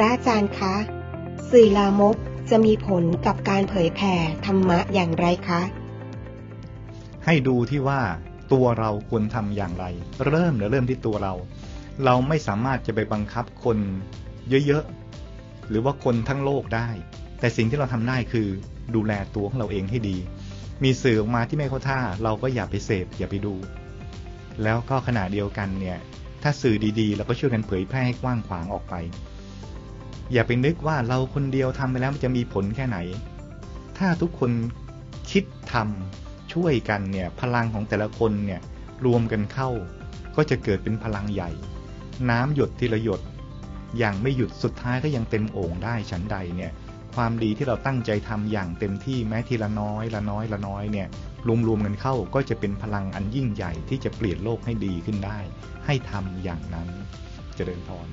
ระอาจารย์คะ สื่อลามกจะมีผลกับการเผยแผ่ธรรมะอย่างไรคะ ให้ดูที่ว่าตัวเราควรทำอย่างไร เริ่มเดี๋ยวเริ่มที่ตัวเรา เราไม่สามารถจะไปบังคับคนเยอะๆ หรือว่าคนทั้งโลกได้ แต่สิ่งที่เราทำได้คือดูแลตัวของเราเองให้ดี มีสื่อออกมาที่ไม่เข้าท่า เราก็อย่าไปเสพอย่าไปดู แล้วก็ขณะเดียวกันเนี่ย ถ้าสื่อดีๆ เราก็ช่วยกันเผยแพร่ให้กว้างขวางออกไป อย่าไปนึกว่าเราคนเดียวทำไปแล้วมันจะมีผลแค่ไหน ถ้าทุกคนคิดทำช่วยกันเนี่ยพลังของแต่ละคนเนี่ยรวมกันเข้า ก็จะเกิดเป็นพลังใหญ่ น้ำหยดทีละหยดอย่างไม่หยุดสุดท้ายก็ยังเต็มโอ่งได้ฉันใดเนี่ยความดีที่เราตั้งใจทำอย่างเต็มที่แม้ทีละน้อยละน้อยละน้อยเนี่ยรวมๆกันเข้าก็จะเป็นพลังอันยิ่งใหญ่ที่จะเปลี่ยนโลกให้ดีขึ้นได้ ให้ทำอย่างนั้นเจริญพร